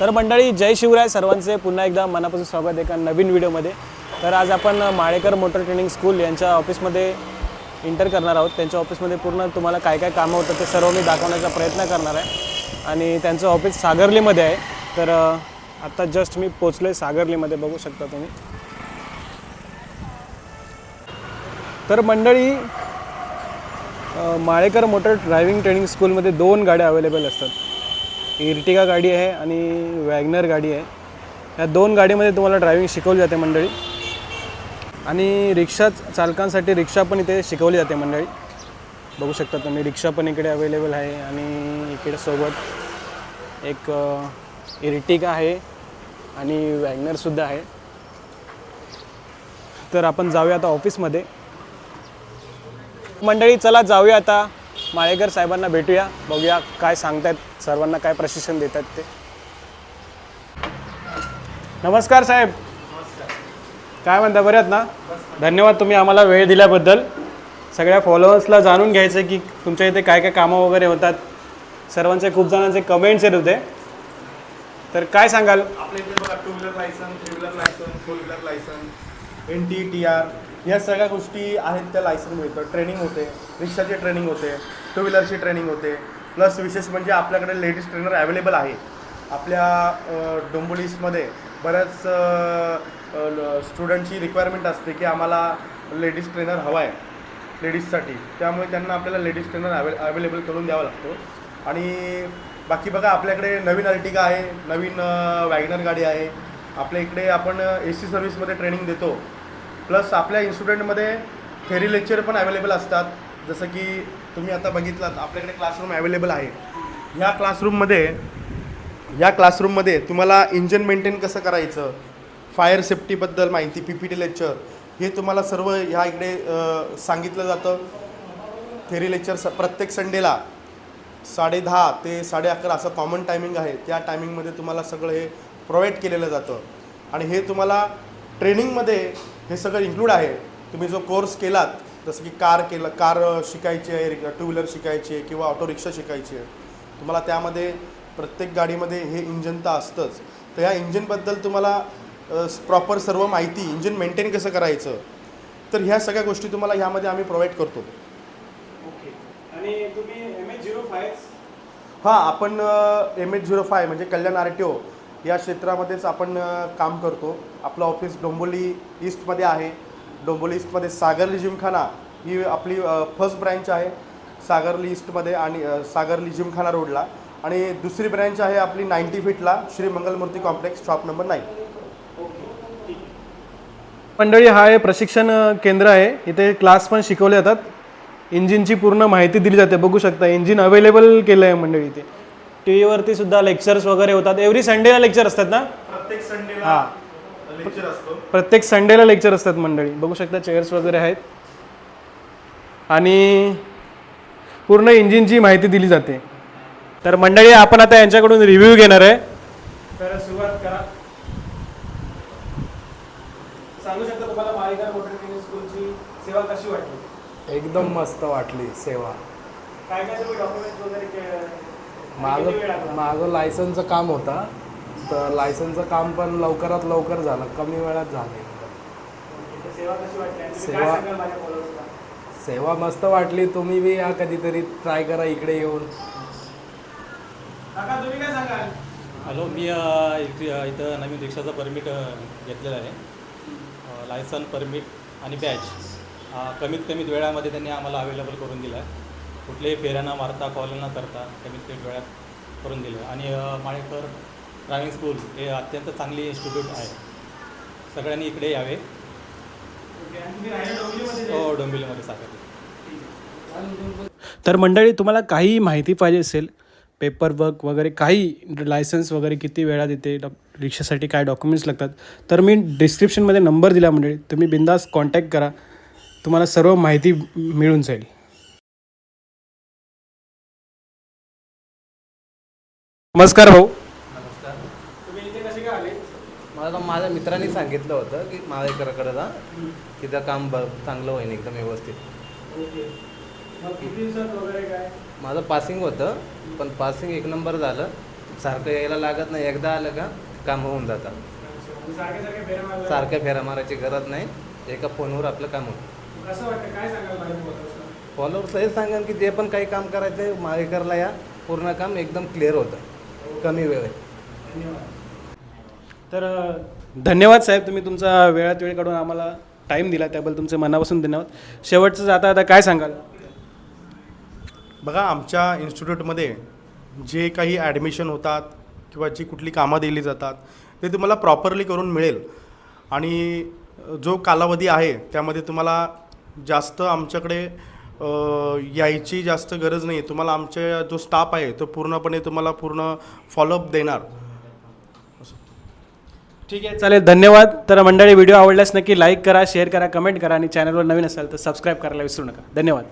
तर मंडळी जय शिवराय सर्वांचे. पुन्हा एकदा मनापासून स्वागत आहे एका नवीन व्हिडिओमध्ये. तर आज आपण माळेकर मोटर ट्रेनिंग स्कूल यांच्या ऑफिसमध्ये इंटर करणार आहोत. त्यांच्या ऑफिसमध्ये पूर्ण तुम्हाला काय काय कामं होतं ते सर्व मी दाखवण्याचा प्रयत्न करणार आहे. आणि त्यांचं ऑफिस सागरलीमध्ये आहे. तर आत्ता जस्ट मी पोचलो आहे सागरलीमध्ये बघू शकता तुम्ही. तर मंडळी माळेकर मोटर ड्रायव्हिंग ट्रेनिंग स्कूलमध्ये दोन गाड्या अवेलेबल असतात. इर्टिगा गाडी आहे आणि वॅगनर गाडी आहे. या दोन गाडीमध्ये तुम्हाला ड्रायव्हिंग शिकवली जाते मंडळी. आणि रिक्षा चालकांसाठी रिक्षा पण इथे शिकवली जाते मंडळी. बघू शकता तुम्ही रिक्षा पण इकडे अवेलेबल आहे आणि इकडे सोबत एक इर्टिगा आहे आणि वॅगनरसुद्धा आहे. तर आपण जाऊया आता ऑफिसमध्ये मंडळी चला जाऊया आता. माळेकर साहेबांना भेटूया बघूया काय सांगतायत सर्वांना काय प्रशिक्षण देतात ते. नमस्कार साहेब. काय म्हणता बरे आहेत ना. धन्यवाद तुम्ही आम्हाला वेळ दिल्याबद्दल. सगळ्या फॉलोअर्सला जाणून घ्यायचं की तुमच्या इथे काय काय कामं वगैरे होतात. सर्वांचे खूप जणांचे कमेंट्स येत होते. तर काय सांगाल? आपल्या इथे बघा two wheeler licence three wheeler licence four wheeler licence N T T R या सगळ्या गोष्टी आहेत त्या लायसन मिळतं ट्रेनिंग होते रिक्षाची ट्रेनिंग होते टू व्हीलरची ट्रेनिंग होते. प्लस विशेष म्हणजे आपल्याकडे लेडीज ट्रेनर अवेलेबल आहे आपल्या डोंबोलीसमध्ये बऱ्याच स्टुडंटची रिक्वायरमेंट असते की आम्हाला लेडीज ट्रेनर हवा आहे लेडीजसाठी त्यामुळे त्यांना आपल्याला लेडीज ट्रेनर अवे अवेलेबल करून द्यावा लागतो. आणि बाकी बघा आपल्याकडे नवीन अर्टिका आहे नवीन वॅगनर गाडी आहे. आपल्या इकडे आपण ए सी सर्व्हिसमध्ये ट्रेनिंग देतो. प्लस आपल्या इन्स्टिट्यूटमध्ये थेरी लेक्चर पण अवेलेबल असतात. जसं की तुम्ही आता बघितलात आपल्याकडे क्लासरूम अवेलेबल आहे. ह्या क्लासरूममध्ये या क्लासरूममध्ये तुम्हाला इंजन मेंटेन कसं करायचं फायर सेफ्टीबद्दल माहिती पी पी टी लेक्चर हे तुम्हाला सर्व ह्या इकडे सांगितलं जातं. थेरी लेक्चर स प्रत्येक संडेला साडे दहा ते साडे अकरा असं कॉमन टायमिंग आहे. त्या टायमिंगमध्ये तुम्हाला सगळं हे प्रोव्हाइड केलेलं जातं. आणि हे तुम्हाला ट्रेनिंगमध्ये हे सगळं इन्क्लूड आहे. तुम्ही जो कोर्स केलात जसं की कार केलं कार शिकायची आहे टू व्हीलर शिकायची आहे किंवा ऑटो रिक्षा शिकायची आहे. तुम्हाला त्यामध्ये प्रत्येक गाडीमध्ये हे इंजन तर असतंच. तर ह्या इंजिनबद्दल तुम्हाला प्रॉपर सर्व माहिती इंजिन मेंटेन कसं करायचं? तर ह्या सगळ्या गोष्टी तुम्हाला ह्यामध्ये आम्ही प्रोव्हाइड करतो. ओके. आणि तुम्ही एम एच झिरो फाय हां आपण एम एच झिरो फाय म्हणजे कल्याण आर टी ओ. या क्षेत्रामध्येच आपण काम करतो. आपलं ऑफिस डोंबोली ईस्टमध्ये आहे. डोंबोली ईस्टमध्ये सागरली जिमखाना ही आपली फर्स्ट ब्रँच आहे. सागरली ईस्टमध्ये आणि सागरली जिमखाना रोडला. आणि दुसरी ब्रँच आहे आपली ninety फीटला Shri Mangalmurti complex shop number nine. मंडळी हा हे प्रशिक्षण केंद्र आहे. इथे क्लास पण शिकवले जातात. इंजिनची पूर्ण माहिती दिली जाते. बघू शकता इंजिन अवेलेबल केलं आहे मंडळी इथे. टी व्हीवरती सुद्धा लेक्चर्स वगैरे होतात. एव्हरी संडेला लेक्चर असतात ना? प्रत्येक संडेला हां. लेक्चर असतो. प्रत्येक संडेला लेक्चर असतात मंडळी. बघू शकता चेअर्स वगैरे आहेत. आणि पूर्ण इंजिनची माहिती दिली जाते. तर मंडळी आपण आता यांच्याकडून रिव्ह्यू घेणार आहे. तर सुरुवात करा. सांगू शकता तुम्हाला माळेगाव मोटर ट्रेनिंग स्कूलची सेवा कशी वाटली? एकदम मस्त वाटली सेवा. काय काय तुम्ही डॉक्युमेंट वगैरे के- माझं? माझं लायसनचं काम होता. तर लायसनचं काम पण लवकरात लवकर झालं. कमी वेळात झालं सेवा सेवा- मस्त वाटली. तुम्ही बी या कधीतरी ट्राय करा इकडे येऊन. काका तुम्ही काय सांगाल? हॅलो मी इथे- नवीन रिक्षाचं परमिट घेतलेलं आहे. लायसन परमिट आणि बॅच कमीत कमीत वेळामध्ये त्यांनी आम्हाला अवेलेबल करून दिला आहे. कुठलेही फेऱ्या न मारता कॉल न करता कमीत कमी वेळात करून दिलं. आणि माळेकर ड्रायव्हिंग स्कूल हे अत्यंत चांगली इन्स्टिट्यूट आहे. सगळ्यांनी इकडे यावे. हो डोंबिवलीमध्ये साखर तर मंडळी तुम्हाला काही माहिती पाहिजे असेल पेपर वर्क वगैरे काही लायसन्स वगैरे किती वेळात येते डॉ रिक्षासाठी काय डॉक्युमेंट्स लागतात तर मी डिस्क्रिप्शनमध्ये नंबर दिला मंडळी. तुम्ही बिंदास कॉन्टॅक्ट करा. तुम्हाला सर्व माहिती मिळून जाईल. नमस्कार भाऊ. तुम्ही इथे कसे काय आले? मला तर माझ्या मित्रांनी सांगितलं होतं की माळेकरकडे जा. तिथं काम ब चांगलं होईल एकदम व्यवस्थित. माझं पासिंग होतं पण पासिंग एक नंबर झालं. सारखं यायला लागत नाही. एकदा आलं का काम होऊन जातं. सारख्या फेऱ्या मारायची गरज नाही. एका फोनवर आपलं काम होतं. कसं वाटतं? काय सांगाल माझ्या पोहोचवलं? फॉलोअर्स हे सांगा की जे पण काही काम करायचं आहे माळेकरला या. पूर्ण काम एकदम क्लिअर होतं. कमी वेळेत तर अ, धन्यवाद साहेब तुम्ही तुमचा वेळात वेळ काढून आम्हाला टाईम दिला त्याबद्दल तुमचे मनापासून धन्यवाद. शेवटचं जाता आता काय सांगाल? बघा आमच्या इन्स्टिट्यूटमध्ये जे काही ॲडमिशन होतात किंवा जी कुठली कामं दिली जातात ते तुम्हाला प्रॉपरली करून मिळेल. आणि जो कालावधी आहे त्यामध्ये तुम्हाला जास्त आमच्याकडे यायची जास्त गरज नाही तुम्हाला आमच्या जो स्टाफ आहे तो पूर्णपणे तुम्हाला पूर्ण फॉलोअप देणार. ठीक आहे चालेल. धन्यवाद. तर मंडळी व्हिडिओ आवडल्यास नक्की लाईक करा शेअर करा कमेंट करा आणि चॅनलवर नवीन असाल तर सबस्क्राईब करायला विसरू नका. धन्यवाद.